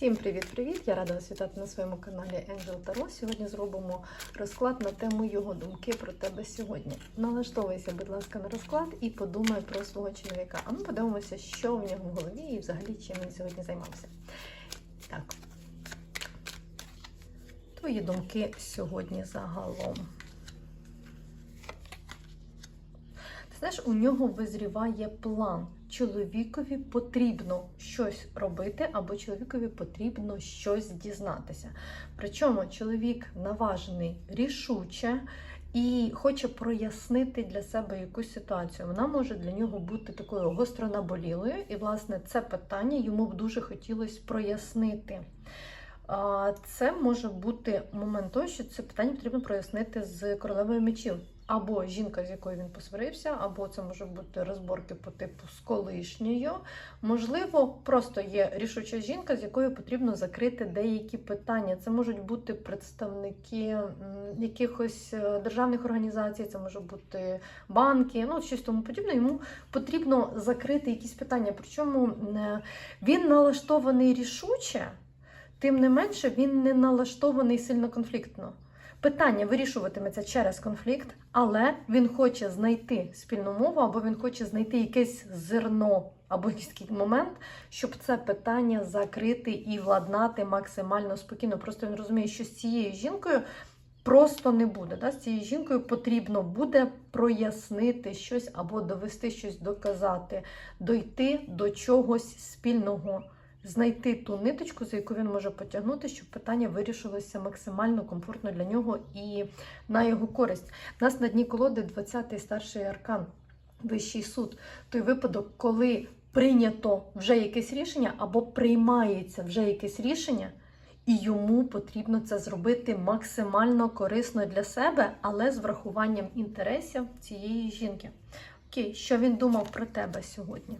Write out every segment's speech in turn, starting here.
Всім привіт-привіт! Я рада вас вітати на своєму каналі Angel Tarot. Сьогодні зробимо розклад на тему його думки про тебе сьогодні. Налаштовуйся, будь ласка, на розклад і подумай про свого чоловіка. А ми подивимося, що в нього в голові і взагалі чим він сьогодні займався. Так. Твої думки сьогодні загалом. Знаєш, у нього визріває план. Чоловікові потрібно щось робити, або чоловікові потрібно щось дізнатися. Причому чоловік наважений рішуче і хоче прояснити для себе якусь ситуацію. Вона може для нього бути такою гостро наболілою, і, власне, це питання йому б дуже хотілося прояснити. Це може бути момент того, що це питання потрібно прояснити з королевою мечів. Або жінка, з якою він посварився, або це може бути розборки по типу з колишньою. Можливо, просто є рішуча жінка, з якою потрібно закрити деякі питання. Це можуть бути представники якихось е, державних організацій, це може бути банки, ну щось тому подібне. Йому потрібно закрити якісь питання. Причому е, він налаштований рішуче, тим не менше він не налаштований сильно конфліктно. Питання вирішуватиметься через конфлікт, але він хоче знайти спільну мову, або він хоче знайти якесь зерно, або якийсь момент, щоб це питання закрити і владнати максимально спокійно. Просто він розуміє, що з цією жінкою просто не буде. Да? З цією жінкою потрібно буде прояснити щось або довести щось, доказати, дойти до чогось спільного знайти ту ниточку, за яку він може потягнути, щоб питання вирішилося максимально комфортно для нього і на його користь. У нас на дні колоди 20-й старший аркан, вищий суд. Той випадок, коли прийнято вже якесь рішення або приймається вже якесь рішення. І йому потрібно це зробити максимально корисно для себе, але з врахуванням інтересів цієї жінки. Окей, що він думав про тебе сьогодні?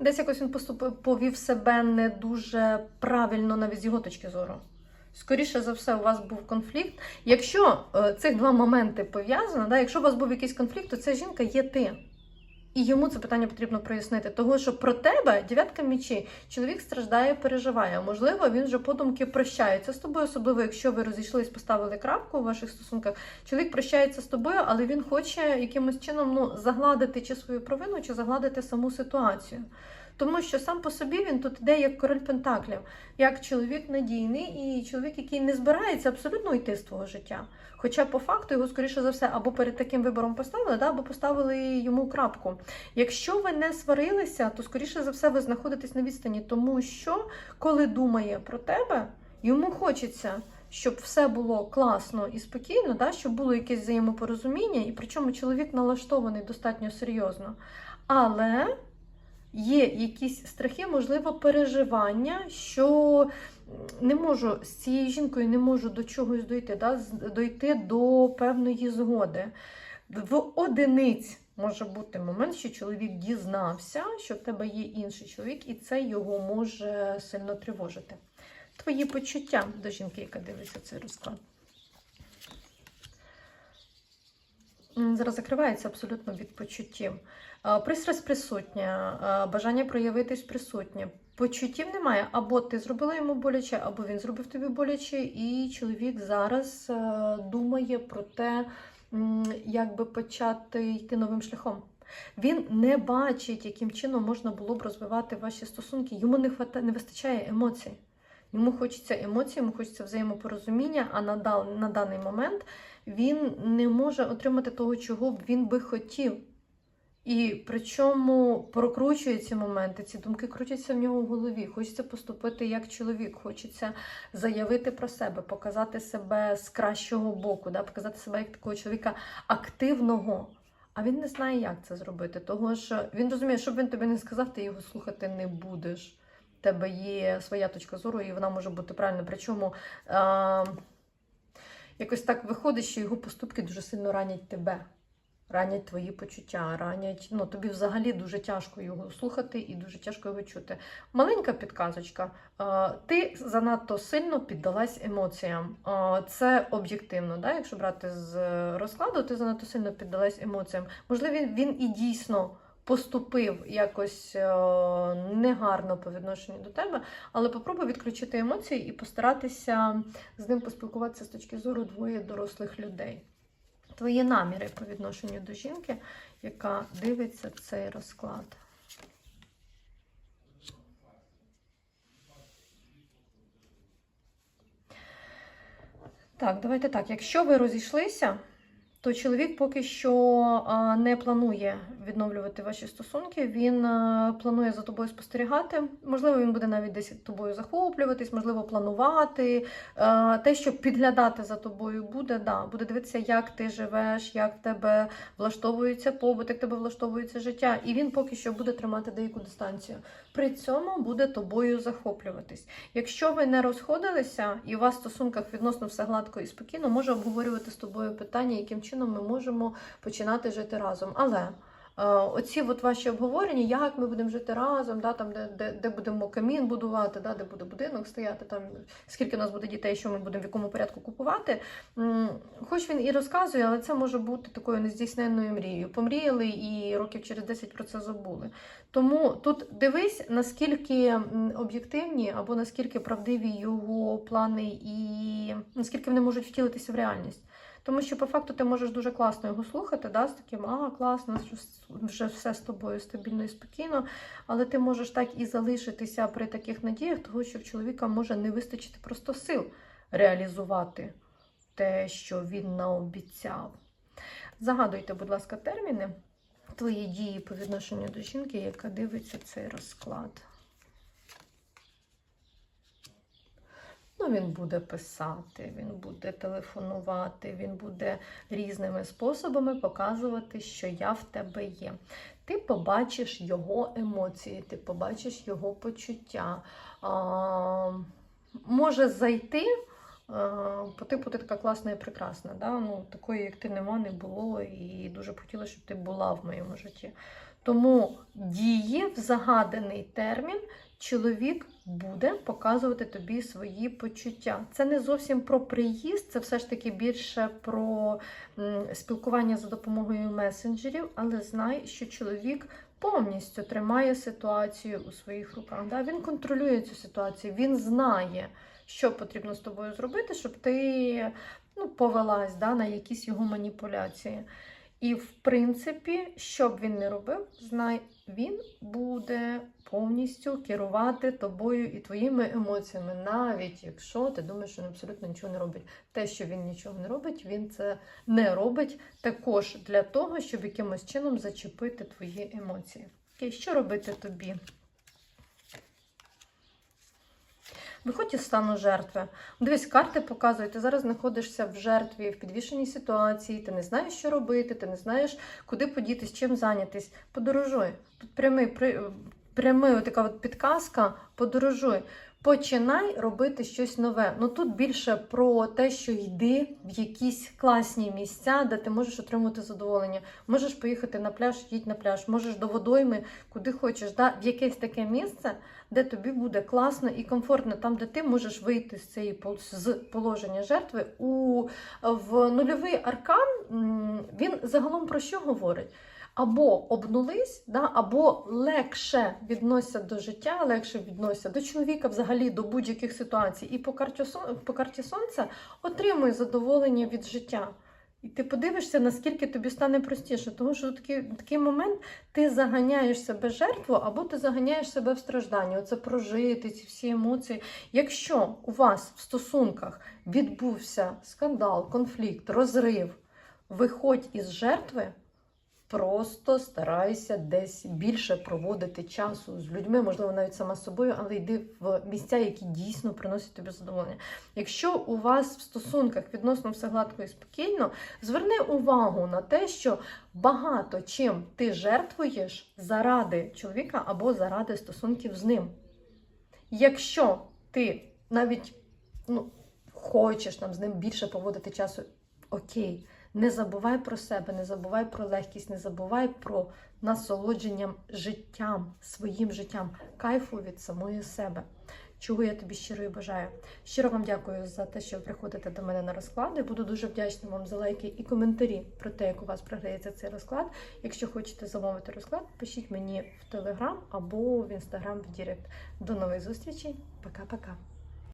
Десь якось він поступив, повів себе не дуже правильно, навіть з його точки зору. Скоріше за все, у вас був конфлікт. Якщо е, цих два моменти пов'язано, да, якщо у вас був якийсь конфлікт, то ця жінка є ти. І йому це питання потрібно прояснити. Того, що про тебе дев'ятка мічі чоловік страждає, переживає. Можливо, він вже подумки прощається з тобою, особливо якщо ви розійшлись, поставили крапку у ваших стосунках. Чоловік прощається з тобою, але він хоче якимось чином ну, загладити чи свою провину, чи загладити саму ситуацію. Тому що сам по собі він тут іде як король Пентаклів, як чоловік надійний і чоловік, який не збирається абсолютно йти з твого життя. Хоча по факту його, скоріше за все, або перед таким вибором поставили, да, або поставили йому крапку. Якщо ви не сварилися, то скоріше за все ви знаходитесь на відстані, тому що коли думає про тебе, йому хочеться. Щоб все було класно і спокійно, да, щоб було якесь взаємопорозуміння, і причому чоловік налаштований достатньо серйозно. Але є якісь страхи, можливо, переживання, що не можу з цією жінкою не можу до чогось дойти, да, дойти до певної згоди. В одиниць може бути момент, що чоловік дізнався, що в тебе є інший чоловік, і це його може сильно тривожити. Твої почуття до жінки, яка дивиться цей розклад. Зараз закривається абсолютно від почуттів. Пристрасть присутня, бажання проявитись присутнє. Почуттів немає. Або ти зробила йому боляче, або він зробив тобі боляче, і чоловік зараз думає про те, як би почати йти новим шляхом. Він не бачить, яким чином можна було б розвивати ваші стосунки. Йому не вистачає емоцій. Йому хочеться емоцій, йому хочеться взаємопорозуміння, а на, на даний момент він не може отримати того, чого б він би хотів. І причому прокручує ці моменти, ці думки крутяться в нього в голові. Хочеться поступити як чоловік, хочеться заявити про себе, показати себе з кращого боку, да? показати себе як такого чоловіка активного. А він не знає, як це зробити. Того що він розуміє, щоб він тобі не сказав, ти його слухати не будеш. Тебе є своя точка зору, і вона може бути правильна. Причому а, якось так виходить, що його поступки дуже сильно ранять тебе ранять твої почуття, ранять. Ну, тобі взагалі дуже тяжко його слухати і дуже тяжко його чути. Маленька підказочка. Ти занадто сильно піддалась емоціям. Це об'єктивно, да? якщо брати з розкладу, ти занадто сильно піддалась емоціям. Можливо, він і дійсно. Поступив якось е, негарно по відношенню до тебе, але попробуй відключити емоції і постаратися з ним поспілкуватися з точки зору двоє дорослих людей. Твої наміри по відношенню до жінки, яка дивиться цей розклад. Так, давайте так. Якщо ви розійшлися, то чоловік поки що не планує відновлювати ваші стосунки. Він планує за тобою спостерігати. Можливо, він буде навіть десь тобою захоплюватись, можливо, планувати. Те, що підглядати за тобою буде, да, буде дивитися, як ти живеш, як в тебе влаштовується побут, як тебе влаштовується життя. І він поки що буде тримати деяку дистанцію. При цьому буде тобою захоплюватись. Якщо ви не розходилися і у вас в стосунках відносно все гладко і спокійно, може обговорювати з тобою питання, яким чином ми можемо починати жити разом. Але е, оці от ваші обговорення, як ми будемо жити разом, да, там, де, де, де будемо камін будувати, да, де буде будинок стояти, там, скільки у нас буде дітей, що ми будемо в якому порядку купувати. Хоч він і розказує, але це може бути такою нездійсненною мрією. Помріяли і років через 10 про це забули. Тому тут дивись, наскільки об'єктивні або наскільки правдиві його плани і наскільки вони можуть втілитися в реальність. Тому що по факту ти можеш дуже класно його слухати, да, з таким, а, класно, що вже все з тобою стабільно і спокійно. Але ти можеш так і залишитися при таких надіях, того що в чоловіка може не вистачити просто сил реалізувати те, що він наобіцяв. Загадуйте, будь ласка, терміни твої дії по відношенню до жінки, яка дивиться цей розклад. Ну, він буде писати, він буде телефонувати, він буде різними способами показувати, що я в тебе є. Ти побачиш його емоції, ти побачиш його почуття. А, може зайти. а, По типу ти така класна і прекрасна. Да? Ну, такої, як ти нема, не було, і дуже хотіла, щоб ти була в моєму житті. Тому дії в загаданий термін чоловік буде показувати тобі свої почуття. Це не зовсім про приїзд, це все ж таки більше про спілкування за допомогою месенджерів, але знай, що чоловік повністю тримає ситуацію у своїх руках. Да? Він контролює цю ситуацію, він знає, що потрібно з тобою зробити, щоб ти ну, повелась да, на якісь його маніпуляції. І, в принципі, що б він не робив, знай, він буде повністю керувати тобою і твоїми емоціями, навіть якщо ти думаєш, що він абсолютно нічого не робить. Те, що він нічого не робить, він це не робить також для того, щоб якимось чином зачепити твої емоції. Окей, що робити тобі? Виходь із стану жертви. Дивись, карти показують, ти зараз знаходишся в жертві, в підвішеній ситуації, ти не знаєш, що робити, ти не знаєш, куди подітись, чим зайнятись. Подорожуй. Тут прямий, при, прямий така от підказка, подорожуй. Починай робити щось нове. Ну тут більше про те, що йди в якісь класні місця, де ти можеш отримати задоволення. Можеш поїхати на пляж, їдь на пляж, можеш до водойми, куди хочеш, да? в якесь таке місце, де тобі буде класно і комфортно, там, де ти можеш вийти з цієї з положення жертви. У в нульовий аркан він загалом про що говорить? Або обнулись, да, або легше відносяться до життя, легше відносяться до чоловіка, взагалі до будь-яких ситуацій. І по карті, по карті сонця отримуй задоволення від життя. І ти подивишся, наскільки тобі стане простіше. Тому що в такий, такий момент ти заганяєш себе жертву, або ти заганяєш себе в страждання. Оце прожити ці всі емоції. Якщо у вас в стосунках відбувся скандал, конфлікт, розрив, виходь із жертви. Просто старайся десь більше проводити часу з людьми, можливо, навіть сама з собою, але йди в місця, які дійсно приносять тобі задоволення. Якщо у вас в стосунках відносно все гладко і спокійно, зверни увагу на те, що багато чим ти жертвуєш заради чоловіка або заради стосунків з ним. Якщо ти навіть ну, хочеш там з ним більше поводити часу, окей. Не забувай про себе, не забувай про легкість, не забувай про насолодженням життям, своїм життям, кайфу від самої себе. чого я тобі щиро і бажаю. Щиро вам дякую за те, що ви приходите до мене на розклади. Буду дуже вдячна вам за лайки і коментарі про те, як у вас програється цей розклад. Якщо хочете замовити розклад, пишіть мені в Телеграм або в Інстаграм в Дірект. До нових зустрічей. Пока-пока.